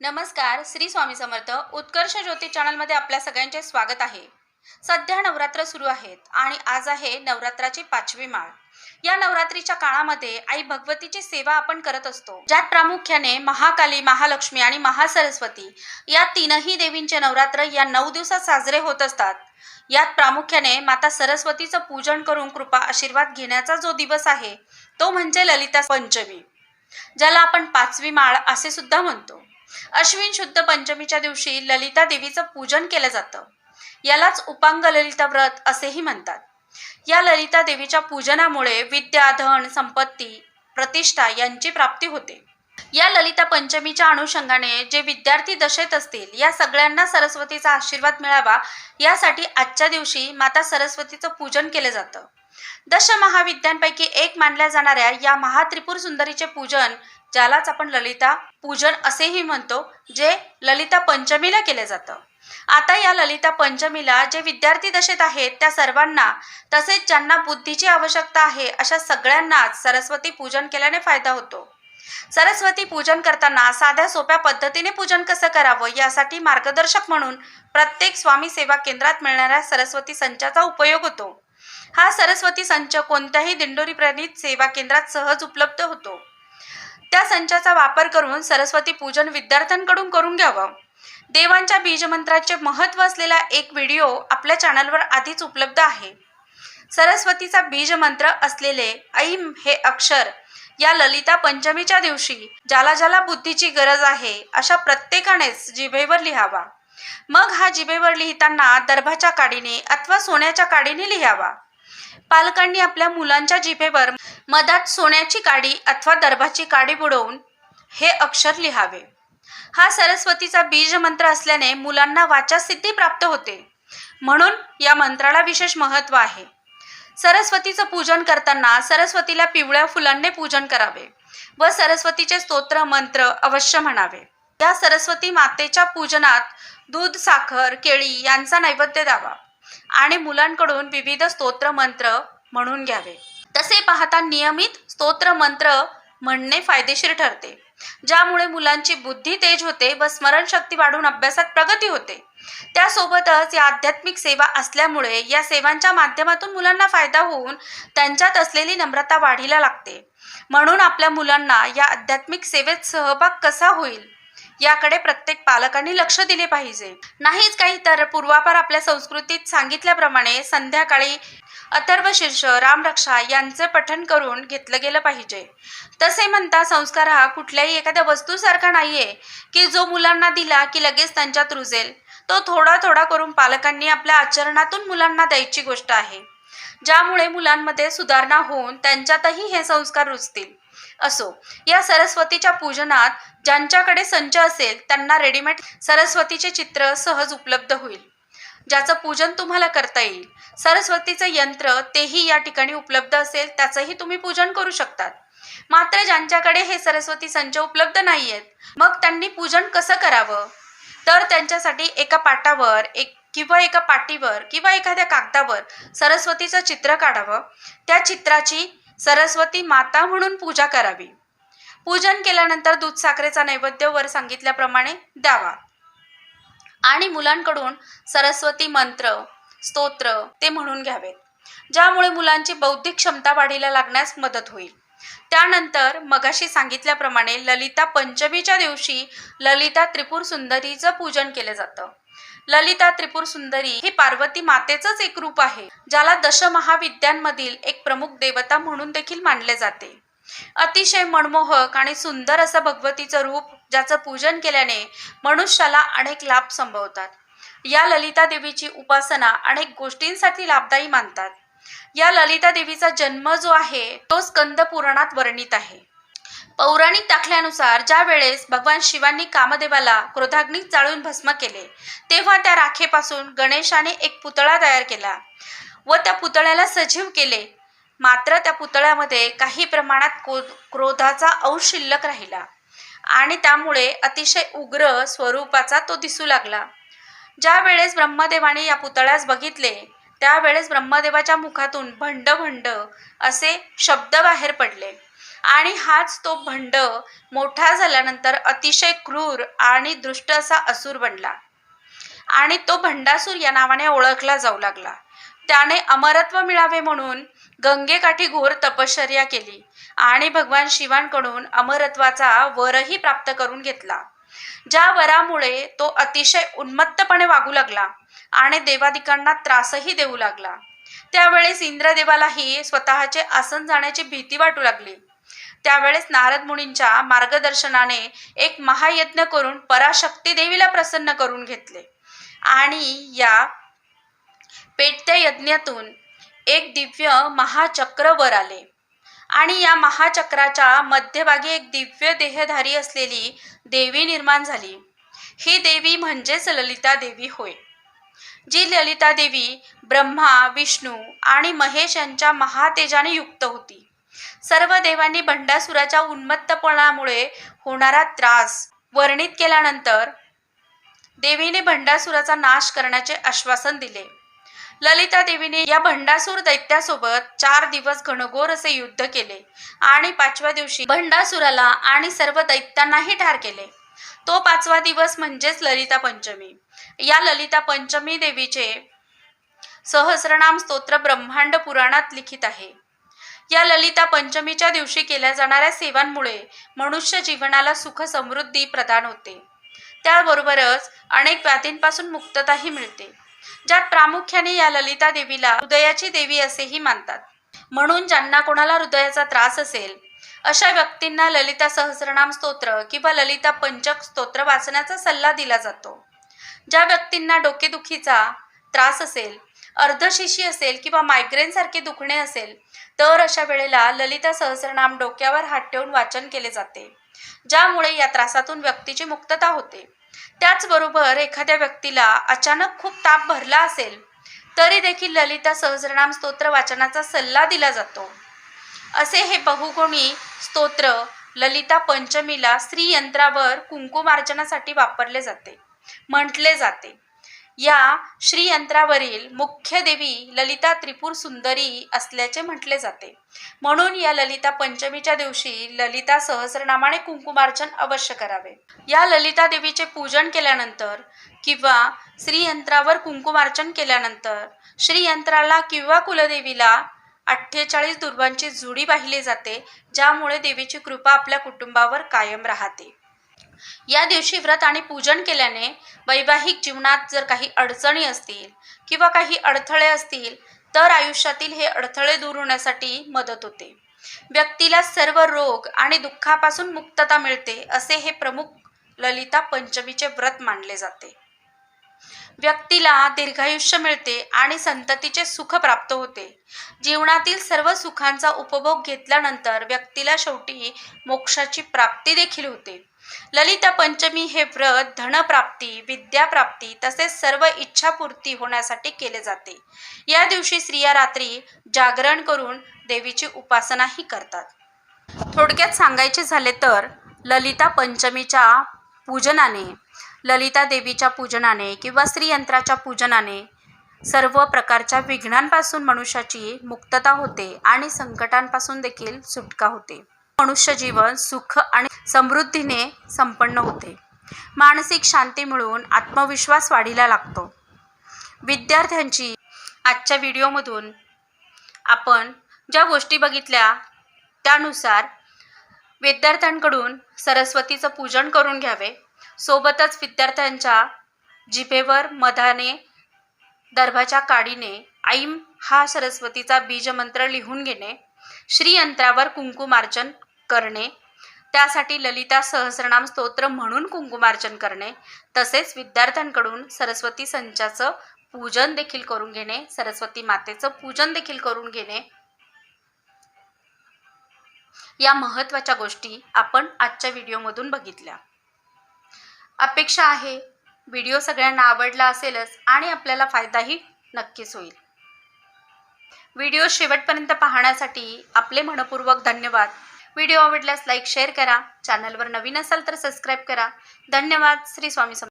नमस्कार श्री स्वामी समर्थ. उत्कर्ष ज्योती चॅनलमध्ये आपल्या सगळ्यांचे स्वागत आहे. सध्या नवरात्र सुरू आहेत आणि आज आहे नवरात्राची पाचवी माळ. या नवरात्रीच्या काळामध्ये आई भगवतीची सेवा आपण करत असतो. ज्यात प्रामुख्याने महाकाली महालक्ष्मी आणि महासरस्वती या तीनही देवींचे नवरात्र या नऊ दिवसात साजरे होत असतात. यात प्रामुख्याने माता सरस्वतीचं पूजन करून कृपा आशीर्वाद घेण्याचा जो दिवस आहे तो म्हणजे ललिता पंचमी ज्याला आपण पाचवी माळ असे सुद्धा म्हणतो. अश्विन शुद्ध पंचमीच्या दिवशी ललिता देवीचं पूजन केलं जातं. यालाच उपांग ललिता व्रत असेही म्हणतात. या ललिता देवीच्या पूजनामुळे विद्या धन संपत्ती प्रतिष्ठा यांची प्राप्ती होते. या ललिता पंचमीच्या अनुषंगाने जे विद्यार्थी दशेत असतील या सगळ्यांना सरस्वतीचा आशीर्वाद मिळावा यासाठी आजच्या दिवशी माता सरस्वतीचं पूजन केलं जातं. दश महाविद्यांपैकी एक मानल्या जाणाऱ्या या महात्रिपुर सुंदरीचे पूजन ज्यालाच आपण ललिता पूजन असेही म्हणतो जे ललिता पंचमीला केले जातं. आता या ललिता पंचमीला जे विद्यार्थी दशेत आहेत त्या सर्वांना तसेच ज्यांना बुद्धीची आवश्यकता आहे अशा सगळ्यांनाच सरस्वती पूजन केल्याने फायदा होतो. सरस्वती पूजन करताना साध्या सोप्या पद्धतीने पूजन कसं करावं यासाठी मार्गदर्शक म्हणून प्रत्येक स्वामी सेवा केंद्रात मिळणाऱ्या सरस्वती संचाचा उपयोग होतो. हा सरस्वती संच कोणत्याही दिंडोरी प्रणित सेवा केंद्रात सहज उपलब्ध होतो. त्या संचाचा वापर करून सरस्वती पूजन विद्यार्थ्यांकडून करून घ्यावं. देवांच्या बीजमंत्राचे महत्त्व असलेला एक व्हिडिओ आपल्या चॅनलवर आधीच उपलब्ध आहे. सरस्वतीचा बीजमंत्र असलेले ऐम हे अक्षर या ललिता पंचमीच्या दिवशी ज्याला ज्याला बुद्धीची गरज आहे अशा प्रत्येकानेच जिभेवर लिहावा. मग हा जिभेवर लिहिताना दर्भाच्या काडीने अथवा सोन्याच्या काडीने लिहावा. पालकांनी आपल्या मुलांच्या जिभेवर मधात सोन्याची काडी अथवा दर्भाची काडी बुडवून हे अक्षर लिहावे. हा सरस्वतीचा बीज मंत्र असल्याने मुलांना वाचासिद्धी प्राप्त होते. म्हणून या मंत्राला विशेष महत्त्व आहे. सरस्वतीचं पूजन करताना सरस्वतीला पिवळ्या फुलांनी पूजन करावे व सरस्वतीचे स्तोत्र मंत्र अवश्य म्हणावे. या सरस्वती मातेच्या पूजनात दूध साखर केळी यांचा नैवेद्य द्यावा. आणि मुलांकडून विविध स्तोत्र मंत्र म्हणून घ्यावे. तसे पाहता नियमित स्तोत्र मंत्र म्हणणे फायदेशीर ठरते. ज्यामुळे मुलांची बुद्धी तेज होते व स्मरणशक्ती वाढून अभ्यासात प्रगती होते. त्यासोबतच या आध्यात्मिक सेवा असल्यामुळे या सेवांच्या माध्यमातून मुलांना फायदा होऊन त्यांच्यात असलेली नम्रता वाढीला लागते. म्हणून आपल्या मुलांना या आध्यात्मिक सेवेत सहभाग कसा होईल? याकडे प्रत्येक पालकांनी लक्ष दिले पाहिजे. नाहीच काही तर पूर्वापार आपल्या संस्कृतीत सांगितल्याप्रमाणे संध्याकाळी अथर्व शीर्ष रामरक्षा यांचे पठण करून घेतलं गेलं पाहिजे. तसे म्हणता संस्कार हा कुठल्याही एखाद्या वस्तूसारखा नाहीये की जो मुलांना दिला की लगेच त्यांच्यात रुजेल. तो थोडा थोडा करून पालकांनी आपल्या आचरणातून मुलांना द्यायची गोष्ट आहे. ज्यामुळे मुलांमध्ये सुधारणा होऊन त्यांच्यातही हे संस्कार रुजतील. असो. या सरस्वतीच्या पूजनात ज्यांच्याकडे संच असेल त्यांना रेडीमेड सरस्वतीचे चित्र सहज उपलब्ध होईल. ज्याचं पूजन तुम्हाला करता येईल. सरस्वतीचं यंत्र तेही या ठिकाणी उपलब्ध असेल त्याचंही तुम्ही पूजन करू शकतात. मात्र ज्यांच्याकडे हे सरस्वती संच उपलब्ध नाही आहेत मग त्यांनी पूजन कसं करावं? तर त्यांच्यासाठी एका पाटावर एक किंवा एका पाटीवर किंवा एखाद्या कागदावर सरस्वतीचं चित्र काढावं. त्या चित्राची सरस्वती माता म्हणून पूजा करावी. पूजन केल्यानंतर दूध साखरेचा नैवेद्य वर सांगितल्याप्रमाणे द्यावा. आणि मुलांकडून सरस्वती मंत्र स्तोत्र ते म्हणून घ्यावेत. ज्यामुळे मुलांची बौद्धिक क्षमता वाढीला लागण्यास मदत होईल. त्यानंतर मगाशी सांगितल्याप्रमाणे ललिता पंचमीच्या दिवशी ललिता त्रिपुर सुंदरीचं पूजन केलं जातं. ललिता त्रिपुर सुंदरी हे पार्वती मातेचंच एक रूप आहे ज्याला दशमहाविद्यांमधील एक प्रमुख देवता म्हणून देखील मानले जाते. अतिशय मनमोहक आणि सुंदर असं भगवतीचं रूप ज्याचं पूजन केल्याने मनुष्याला अनेक लाभ संभवतात. या ललिता देवीची उपासना अनेक गोष्टींसाठी लाभदायी मानतात. या ललिता देवीचा जन्म जो आहे तो स्कंद पुराणात वर्णित आहे. पौराणिक दाखल्यानुसार ज्या वेळेस भगवान शिवांनी कामदेवाला क्रोधाग्नी जाळून भस्म केले तेव्हा त्या राखेपासून गणेशाने एक पुतळा तयार केला व त्या पुतळ्याला सजीव केले. मात्र त्या पुतळ्यामध्ये काही प्रमाणात क्रोधाचा अंश शिल्लक राहिला आणि त्यामुळे अतिशय उग्र स्वरूपाचा तो दिसू लागला. ज्या वेळेस ब्रह्मदेवाने या पुतळ्यास बघितले त्यावेळेस ब्रह्मदेवाच्या मुखातून भंड भंड असे शब्द बाहेर पडले. आणि हाच तो भंड मोठा झाल्यानंतर अतिशय क्रूर आणि दृष्ट असा असुर बनला. आणि तो भंडासूर या नावाने ओळखला जाऊ लागला. त्याने अमरत्व मिळावे म्हणून गंगेकाठी घोर तपश्चर्या केली आणि भगवान शिवांकडून अमरत्वाचा वरही प्राप्त करून घेतला. ज्या वरामुळे तो अतिशय उन्मत्तपणे वागू लागला आणि देवादिकांना त्रासही देऊ लागला. त्यावेळेस इंद्रदेवालाही स्वतःचे आसन जाण्याची भीती वाटू लागली. त्यावेळेस नारद मुनींच्या मार्गदर्शनाने एक महायज्ञ करून पराशक्ती देवीला प्रसन्न करून घेतले. आणि या पेटत्या यज्ञातून एक दिव्य महाचक्र वर आले. आणि या महाचक्राच्या मध्यभागी एक दिव्य देहधारी असलेली देवी निर्माण झाली. ही देवी म्हणजेच ललिता देवी होय. जी ललिता देवी ब्रह्मा विष्णू आणि महेश यांच्या महातेजाने युक्त होती. सर्व देवांनी भंडासुराच्या उन्मत्तपणामुळे होणारा त्रास वर्णित केल्यानंतर देवीने भंडासुराचा नाश करण्याचे आश्वासन दिले. ललिता देवीने या भंडासूर दैत्यासोबत चार दिवस घनघोर असे युद्ध केले आणि पाचव्या दिवशी भंडासुराला आणि सर्व दैत्यांनाही ठार केले. तो पाचवा दिवस म्हणजेच ललिता पंचमी. या ललिता पंचमी देवीचे सहस्रनाम स्तोत्र ब्रह्मांड पुराणात लिखित आहे. या ललिता पंचमीच्या दिवशी केल्या जाणाऱ्या सेवांमुळे मनुष्य जीवनाला सुख समृद्धी प्रदान होते. त्याबरोबरच अनेक व्याधींपासून मुक्तताही मिळते. ज्यात प्रामुख्याने या ललिता देवीला हृदयाची देवी असेही मानतात. म्हणून ज्यांना कोणाला हृदयाचा त्रास असेल अशा व्यक्तींना ललिता सहस्रनाम स्तोत्र किंवा ललिता पंचक स्तोत्र वाचण्याचा सल्ला दिला जातो. ज्या व्यक्तींना डोकेदुखीचा त्रास असेल अर्धशिशी असेल किंवा मायग्रेनसारखे दुखणे असेल तर अशा वेळेला ललिता सहस्रनाम डोक्यावर हात ठेवून वाचन केले जाते ज्यामुळे या त्रासातून व्यक्तीची मुक्तता होते. त्याचबरोबर एखाद्या व्यक्तीला अचानक खूप ताप भरला असेल तरी देखील ललिता सहस्रनाम स्तोत्र वाचनाचा सल्ला दिला जातो. असे हे बहुगुणी स्तोत्र ललिता पंचमीला स्त्रीयंत्रावर कुंकुमार्चनासाठी वापरले जाते म्हटले जाते. या श्रीयंत्रावरील मुख्य देवी ललिता त्रिपुर सुंदरी असल्याचे म्हटले जाते. म्हणून या ललिता पंचमीच्या दिवशी ललिता सहस्रनामाने कुंकुमार्चन अवश्य करावे. या ललिता देवीचे पूजन केल्यानंतर किंवा श्रीयंत्रावर कुंकुमार्चन केल्यानंतर श्रीयंत्राला किंवा कुलदेवीला अठ्ठेचाळीस दुर्वांची जुडी वाहिली जाते ज्यामुळे देवीची कृपा आपल्या कुटुंबावर कायम राहते. या दिवशी व्रत आणि पूजन केल्याने वैवाहिक जीवनात जर काही अडचणी असतील किंवा काही अडथळे असतील तर आयुष्यातील हे अडथळे दूर होण्यासाठी मदत होते. व्यक्तीला सर्व रोग आणि दुःखापासून मुक्तता मिळते असे हे प्रमुख ललिता पंचमीचे व्रत मानले जाते. व्यक्तीला दीर्घायुष्य मिळते आणि संततीचे सुख प्राप्त होते. जीवनातील सर्व सुखांचा उपभोग घेतल्यानंतर व्यक्तीला शेवटी मोक्षाची प्राप्ती देखील होते. ललिता पंचमी हे व्रत धनप्राप्ती विद्याप्राप्ती तसेच सर्व इच्छापूर्ती होण्यासाठी केले जाते. या दिवशी स्त्रिया रात्री जागरण करून देवीची उपासनाही करतात. थोडक्यात सांगायचे झाले तर ललिता पंचमीच्या पूजनाने ललिता देवीच्या पूजनाने किंवा श्रीयंत्राच्या पूजनाने सर्व प्रकारच्या विघ्नांपासून मनुष्याची मुक्तता होते आणि संकटांपासून देखील सुटका होते. मनुष्य जीवन सुख आणि समृद्धीने संपन्न होते. मानसिक शांती मिळून आत्मविश्वास वाढीला लागतो. विद्यार्थ्यांची आजच्या व्हिडिओमधून आपण ज्या गोष्टी बघितल्या त्यानुसार विद्यार्थ्यांकडून सरस्वतीचं पूजन करून घ्यावे. सोबतच विद्यार्थ्यांच्या जिभेवर मधाने दर्भाच्या काडीने ऐम हा सरस्वतीचा बीजमंत्र लिहून घेणे. श्रीयंत्रावर कुंकुमार्चन करणे. त्यासाठी ललिता सहस्रनाम स्तोत्र म्हणून कुंकुमार्चन करणे. तसेच विद्यार्थ्यांकडून सरस्वती संचाचं पूजन देखील करून घेणे. सरस्वती मातेचं पूजन देखील करून घेणे. या महत्त्वाच्या गोष्टी आपण आजच्या व्हिडिओमधून बघितल्या. अपेक्षा आहे व्हिडिओ सगळ्यांना आवडला असेलच आणि आपल्याला फायदाही नक्कीच होईल. व्हिडिओ शेवटपर्यंत पाहण्यासाठी आपले मनपूर्वक धन्यवाद. व्हिडिओ आवडल्यास लाईक शेअर करा. चॅनलवर नवीन असाल तर सबस्क्राईब करा. धन्यवाद. श्री स्वामी सम